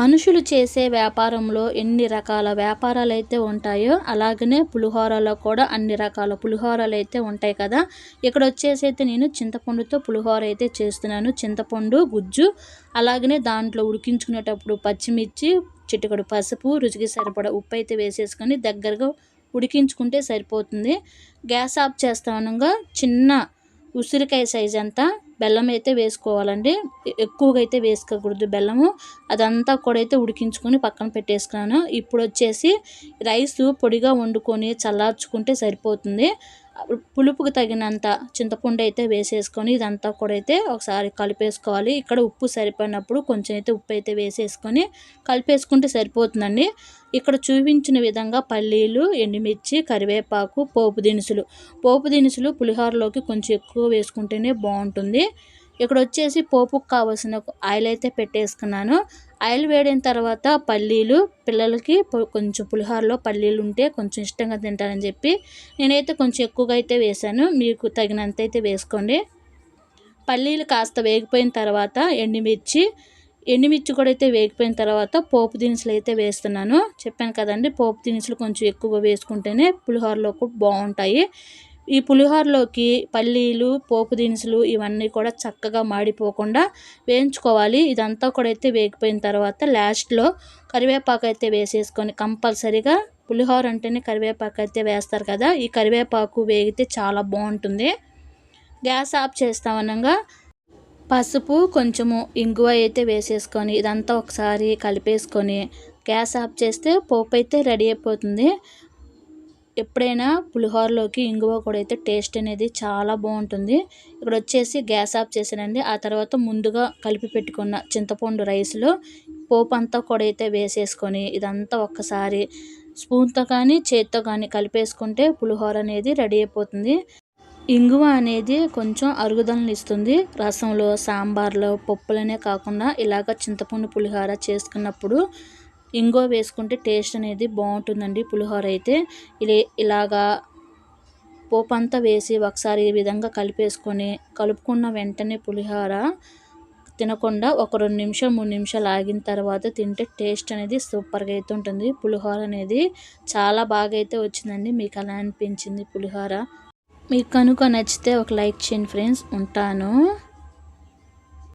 మనుషులు చేసే వ్యాపారంలో ఎన్ని రకాల వ్యాపారాలు అయితే ఉంటాయో అలాగనే పులిహోరలో కూడా అన్ని రకాల పులిహోరలు అయితే ఉంటాయి కదా. ఇక్కడ వచ్చేసి అయితే నేను చింతపండుతో పులిహోర అయితే చేస్తున్నాను. చింతపండు గుజ్జు అలాగనే దాంట్లో ఉడికించుకునేటప్పుడు పచ్చిమిర్చి చిటికడు పసుపు రుచికి సరిపడా ఉప్పు అయితే వేసేసుకొని దగ్గరగా ఉడికించుకుంటే సరిపోతుంది. గ్యాస్ ఆఫ్ చేస్తా ఉండగా చిన్న ఉసిరికాయ సైజ్ అంతా బెల్లం అయితే వేసుకోవాలండి. ఎక్కువగా అయితే వేసుకోకూడదు బెల్లము. అదంతా కూడా అయితే ఉడికించుకొని పక్కన పెట్టేసుకున్నాను. ఇప్పుడు వచ్చేసి రైస్ పొడిగా వండుకొని చల్లార్చుకుంటే సరిపోతుంది. పులుపుకు తగినంత చింతపండు అయితే వేసేసుకొని ఇదంతా కూడా అయితే ఒకసారి కలిపేసుకోవాలి. ఇక్కడ ఉప్పు సరిపోయినప్పుడు కొంచెం అయితే ఉప్పు అయితే వేసేసుకొని కలిపేసుకుంటే సరిపోతుందండి. ఇక్కడ చూపించిన విధంగా పల్లీలు ఎండుమిర్చి కరివేపాకు పోపు దినుసులు. పోపు దినుసులు పులిహోరలోకి కొంచెం ఎక్కువ వేసుకుంటేనే బాగుంటుంది. ఇక్కడ వచ్చేసి పోపుకు కావాల్సిన ఆయిల్ అయితే పెట్టేసుకున్నాను. ఆయిల్ వేడిన తర్వాత పల్లీలు పిల్లలకి కొంచెం పులిహోరలో పల్లీలు ఉంటే కొంచెం ఇష్టంగా తింటారని చెప్పి నేనైతే కొంచెం ఎక్కువగా అయితే వేసాను. మీకు తగినంత అయితే వేసుకోండి. పల్లీలు కాస్త వేగిపోయిన తర్వాత ఎండుమిర్చి ఎండుమిర్చి కూడా అయితే వేగిపోయిన తర్వాత పోపు దినుసులు అయితే వేస్తున్నాను. చెప్పాను కదండి పోపు దినుసులు కొంచెం ఎక్కువగా వేసుకుంటేనే పులిహోరలో కూడా బాగుంటాయి. ఈ పులిహోరలోకి పల్లీలు పోపు దినుసులు ఇవన్నీ కూడా చక్కగా మాడిపోకుండా వేయించుకోవాలి. ఇదంతా కూడా అయితే వేగిపోయిన తర్వాత లాస్ట్లో కరివేపాకు అయితే వేసేసుకొని కంపల్సరీగా పులిహోర అంటేనే కరివేపాకు అయితే వేస్తారు కదా. ఈ కరివేపాకు వేగితే చాలా బాగుంటుంది. గ్యాస్ ఆఫ్ చేస్తామనగా పసుపు కొంచెము ఇంగువ అయితే వేసేసుకొని ఇదంతా ఒకసారి కలిపేసుకొని గ్యాస్ ఆఫ్ చేస్తే పోపు అయితే రెడీ అయిపోతుంది. ఎప్పుడైనా పులిహోరలోకి ఇంగువ కూడా అయితే టేస్ట్ అనేది చాలా బాగుంటుంది. ఇక్కడ వచ్చేసి గ్యాస్ ఆఫ్ చేసానండి ఆ తర్వాత ముందుగా కలిపి పెట్టుకున్న చింతపండు రైస్లో పోపు అంతా కూడా అయితే వేసేసుకొని ఇదంతా ఒక్కసారి స్పూన్తో కానీ చేత్తో కానీ కలిపేసుకుంటే పులిహోర అనేది రెడీ అయిపోతుంది. ఇంగువ అనేది కొంచెం అరుగుదలను ఇస్తుంది. రసంలో సాంబార్లో పప్పులనే కాకుండా ఇలాగ చింతపండు పులిహోర చేసుకున్నప్పుడు ఇంగువ వేసుకుంటే టేస్ట్ అనేది బాగుంటుందండి పులిహోర అయితే. ఇలా ఇలాగా పోపు అంతా వేసి ఒకసారి ఈ విధంగా కలిపేసుకొని కలుపుకున్న వెంటనే పులిహోర తినకుండా ఒక రెండు నిమిషం మూడు నిమిషాలు ఆగిన తర్వాత తింటే టేస్ట్ అనేది సూపర్గా అయితే ఉంటుంది. పులిహోర అనేది చాలా బాగా అయితే వచ్చిందండి. మీకు అలా అనిపించింది పులిహోర? మీకు కనుక నచ్చితే ఒక లైక్ చేయండి ఫ్రెండ్స్. ఉంటాను.